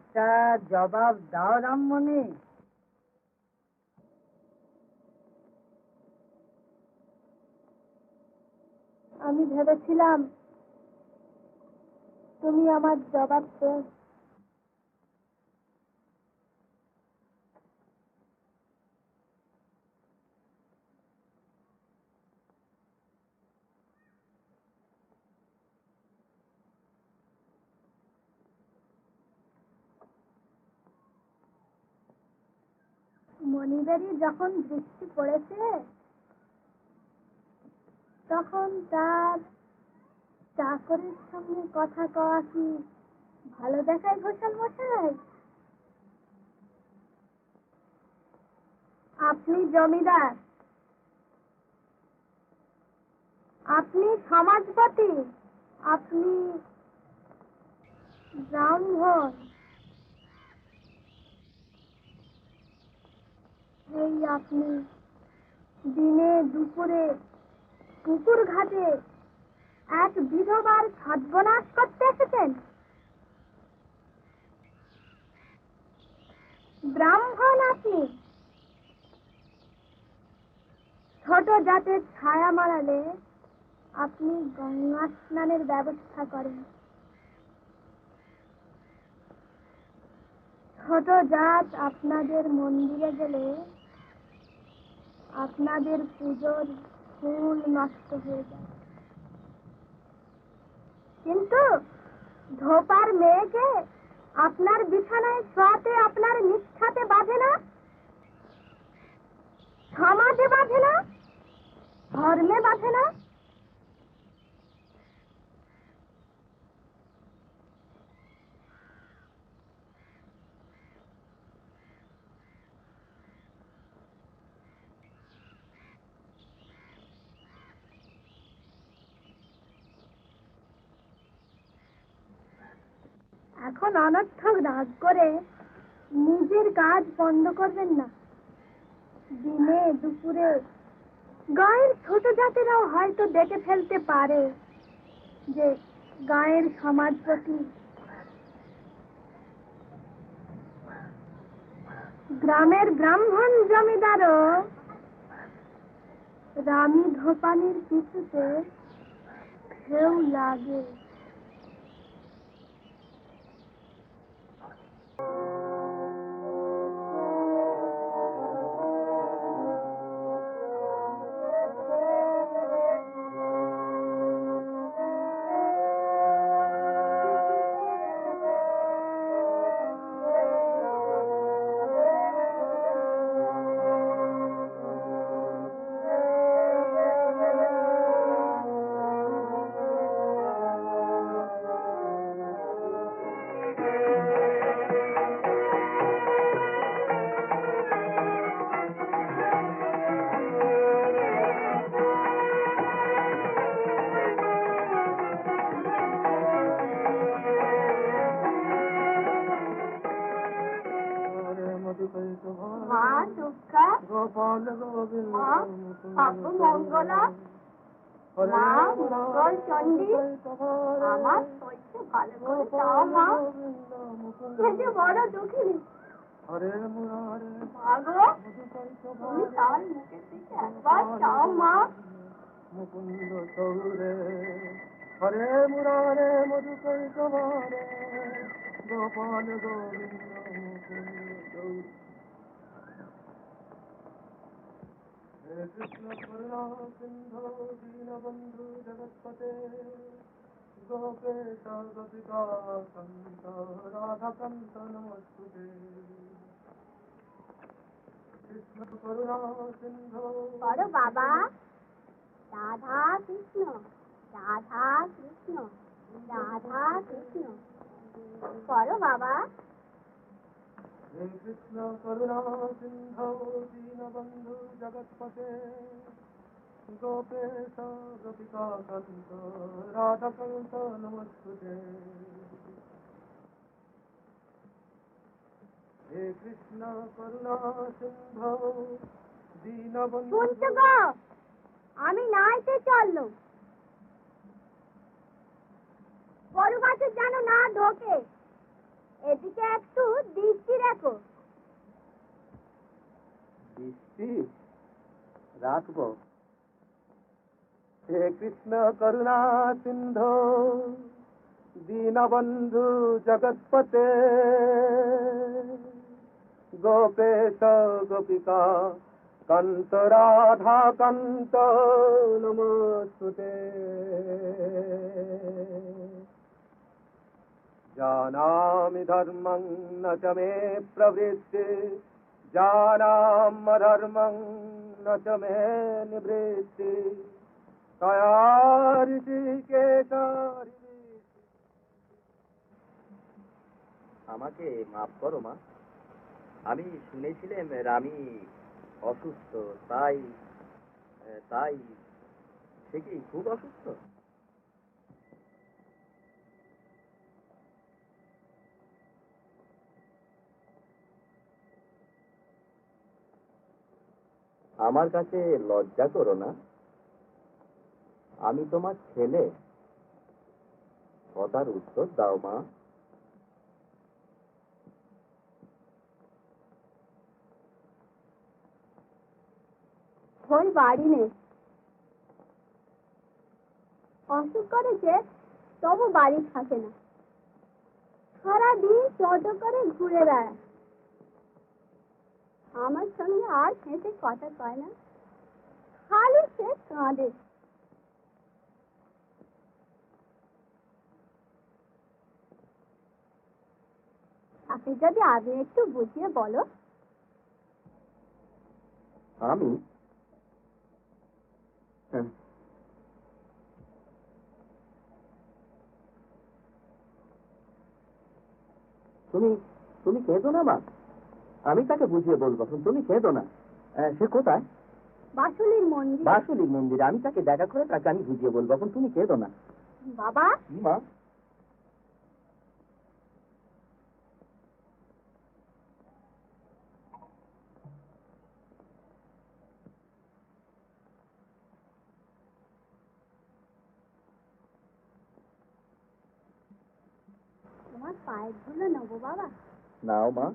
একটা জবাব দাও রামমণি। আমি ভেবেছিলাম তুমি আমার জবাব দেবে মনিবেরই যখন দৃষ্টি পড়েছে, তখন তার চাকরের সঙ্গে কথা কওয়া কি ভালো দেখায় ঘোষাল মশাই? আপনি জমিদার। আপনি সমাজপতি। আপনি ব্রাহ্মণ এই আপনি দিনে দুপুরে পুকুর ঘাটে এক বিধবার সর্বনাশ করতে এসেছেন। ব্রাহ্মণ আপনি। ছোট জাতের ছায়া মারালে আপনি গঙ্গা স্নানের ব্যবস্থা করেন। ছোট জাত আপনাদের মন্দিরে গেলে আপনাদের পুজোর ফুল নষ্ট হয়ে যায়। কিন্তু ধোপার মেয়েকে আপনার বিছানায় শোয়াতে, আপনার নিষ্ঠাতে বাজে না? সমাজে বাজে না? ধর্মে বাজে না? এখন অনর্থক রাগ করে নিজের কাজ বন্ধ করবেন না। দিনে, দুপুরে গায়ের ছোট জাতেরাও হয়তো দেখে ফেলতে পারে যে গায়ের সমাজ প্রতি গ্রামের ব্রাহ্মণ জমিদারও রানী ধোপানির পিছুতে ঢেউ লাগে। মঙ্গল চণ্ডী আমার শরীরকে ভালো করে দাও, মা। যে বড় দুঃখিনী। মুরারে তুমি তার মুখের দিকে একবার চাও মা। মুকুন্দ সৌরে হরে মুরারে মধুকর কুমারে গোপাল গোবিন্দ মুকুন্দ। সৌরে বড় বাবা রাধা কৃষ্ণ রাধা কৃষ্ণ রাধা কৃষ্ণ। বড় বাবা হে করুণা সিন্ধু দীনবন্ধু জগৎপতে গোপেশ গোপিকা কান্ত রাধাকান্ত নমস্তুতে। হে কৃষ্ণ করুণা সিন্ধু দীনবন্ধু আমি নাইতে চলল গরু গাছের যেন না ঢোকে। এদিকে রাখো। বৃষ্টি রাখব। হে কৃষ্ণ করুণা সিন্ধু, দীনবন্ধু জগৎপতে। গোপেশ গোপিকা, কান্ত রাধা কান্ত, নমস্তুতে। জানামি ধর্মং ন প্রবৃত্তি জানামধর্মং ন চ নিবৃত্তি তয়া কে আমাকে মাফ করো মা। আমি শুনেছিলাম রামি অসুস্থ, তাই তাই সে কি খুব অসুস্থ? আমার কাছে লজ্জা করো না। আমি তোমার ছেলে। কথার উত্তর দাও, মা। ওই বাড়ি নেই। অসুখ করেছে তবু বাড়ি থাকে না। সারাদিন টোটো করে ঘুরে বেড়ায়। আমার সঙ্গে আর হেঁটে কথা কয় না। খালি সে কাঁদে। তাকে যদি আগে একটু বুঝিয়ে বলো। আমি হ্যাঁ। তুমি তুমি কেঁদো না মা। আমি তাকে বুঝিয়ে বলব তুমি কেঁদো না। সে কোথায়? বাসুলির মন্দির। বাসুলির মন্দিরে। আমি তাকে দেখা করে তাকে আমি বুঝিয়ে বলব এখন তুমি কেঁদো না। বাবা? মা? তোমার পায়ের ধুলো নেব বাবা। নাও মা।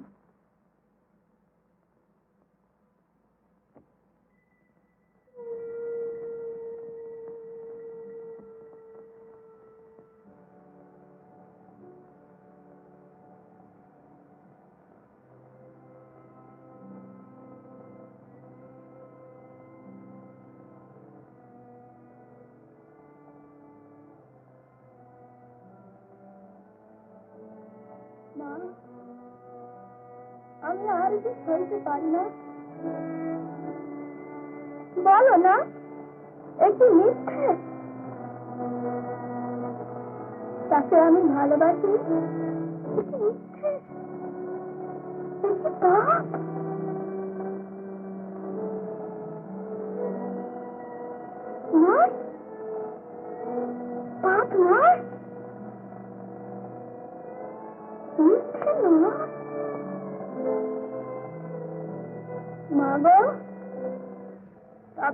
আমি আর যে সইতে পারি না। বলো না একটু মিথ্যে? তাকে আমি ভালোবাসি? মিথ্যে?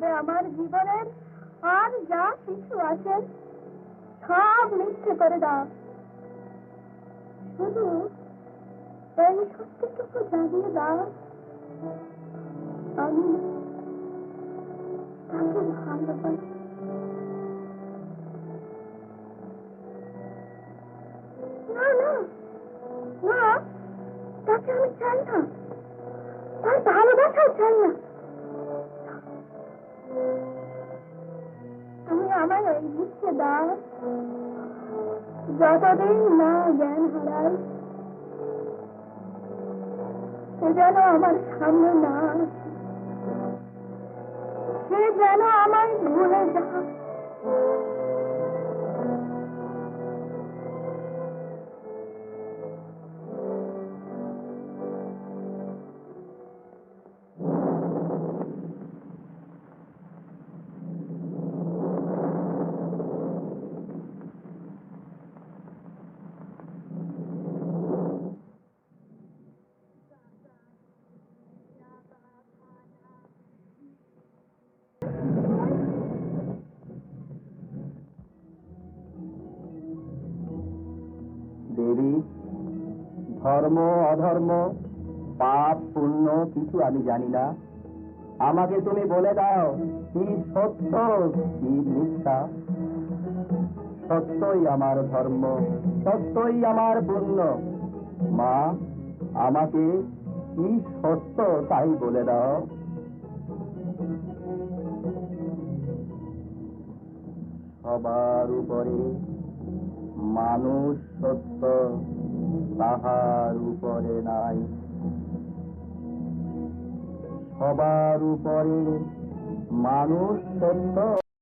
তবে আমার জীবনের আর যা কিছু আছে, সব মিথ্যে করে দাও। শুধু এই সত্যটুকু জানিয়ে দাও। আমি তাকে ভালোবাসি। তুমি আমায় ওই দিচ্ছে দাও যতদিন না জ্ঞান হারাই সে যেন আমার সামনে না আসে। সে যেন আমায় ভুলে যায় দেবী, ধর্ম, অধর্ম, পাপ, পুণ্য কিছু আমি জানি না। আমাকে তুমি বলে দাও, কি সত্য, কি মিথ্যা? সত্যই আমার ধর্ম, সত্যই আমার পুণ্য। মা, আমাকে কি সত্য তাই বলে দাও। সবার উপরে মানুষ সত্য তাহার উপরে নাই। সবার উপরে মানুষ সত্য